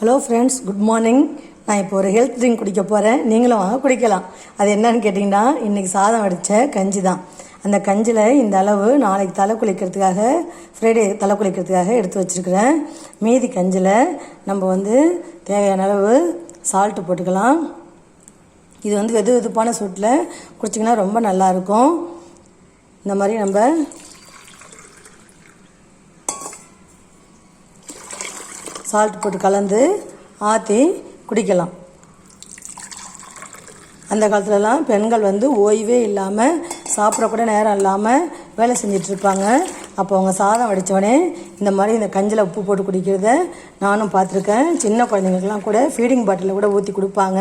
Hello friends good morning நான் இப்போ ஒரு ஹெல்த் ட்ரிங்க் குடிக்க போகிறேன் நீங்களும் வாங்க குடிக்கலாம். அது என்னன்னு கேட்டிங்கன்னா இன்றைக்கி சாதம் அடித்த கஞ்சி தான். அந்த கஞ்சியில் இந்த அளவு நாளைக்கு தலை குளிக்கிறதுக்காக ஃப்ரைடே தலை குளிக்கிறதுக்காக எடுத்து வச்சுருக்கிறேன். மீதி கஞ்சியில் நம்ம வந்து தேவையான அளவு சால்ட்டு போட்டுக்கலாம். இது வந்து வெது வெதுப்பான சூட்டில் குடிச்சிங்கன்னா ரொம்ப நல்லாயிருக்கும் இந்த மாதிரி நம்ம சால்ட் போட்டு கலந்து ஆற்றி குடிக்கலாம். அந்த காலத்துலலாம் பெண்கள் வந்து ஓய்வே இல்லாமல் சாப்பிட கூட நேரம் இல்லாமல் வேலை செஞ்சுட்டு இருப்பாங்க. அப்போ அவங்க சாதம் வடித்தோடனே இந்த மாதிரி இந்த கஞ்சில் உப்பு போட்டு குடிக்கிறத நானும் பார்த்துருக்கேன். சின்ன குழந்தைங்களுக்குலாம் கூட ஃபீடிங் பாட்டிலில் கூட ஊற்றி கொடுப்பாங்க.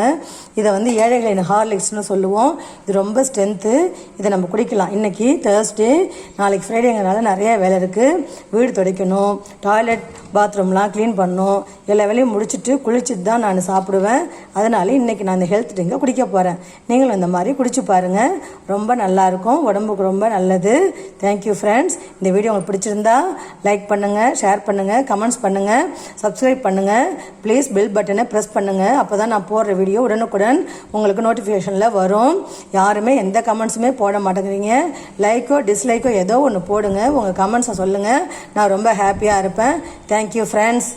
இதை வந்து ஏழைகளின் ஹார்லிக்ஸ்னு சொல்லுவோம். இது ரொம்ப ஸ்ட்ரென்த்து இதை நம்ம குடிக்கலாம். இன்றைக்கி தேர்ஸ்டே நாளைக்கு ஃப்ரைடேங்கிறனால நிறைய வேலை இருக்குது வீடு துடைக்கணும் டாய்லெட் பாத்ரூம்லாம் க்ளீன் பண்ணணும். எல்லா வேலையும் முடிச்சுட்டு குளிச்சுட்டு தான் நான் சாப்பிடுவேன். அதனால இன்றைக்கி நான் இந்த ஹெல்த் ட்ரிங்கை குடிக்க போகிறேன் நீங்களும் இந்த மாதிரி குடிச்சு பாருங்கள் ரொம்ப நல்லாயிருக்கும் உடம்புக்கு ரொம்ப நல்லது. தேங்க்யூ ஃப்ரெண்ட்ஸ் இந்த வீடியோ உங்களுக்கு பிடிச்சிருந்தா லைக் பண்ணுங்கள் ஷேர் பண்ணுங்கள் கமெண்ட்ஸ் பண்ணுங்கள் சப்ஸ்கிரைப் பண்ணுங்கள் ப்ளீஸ் பெல் பட்டனை ப்ரெஸ் பண்ணுங்கள் அப்போ தான் நான் போடுற வீடியோ உடனுக்குடன் உங்களுக்கு நோட்டிஃபிகேஷனில் வரும். யாருமே எந்த கமெண்ட்ஸுமே போட மாட்டேங்கிறீங்க. லைக்கோ டிஸ்லைக்கோ ஏதோ ஒன்று போடுங்க. உங்கள் கமெண்ட்ஸை சொல்லுங்கள் நான் ரொம்ப ஹாப்பியாக இருப்பேன். Thank you friends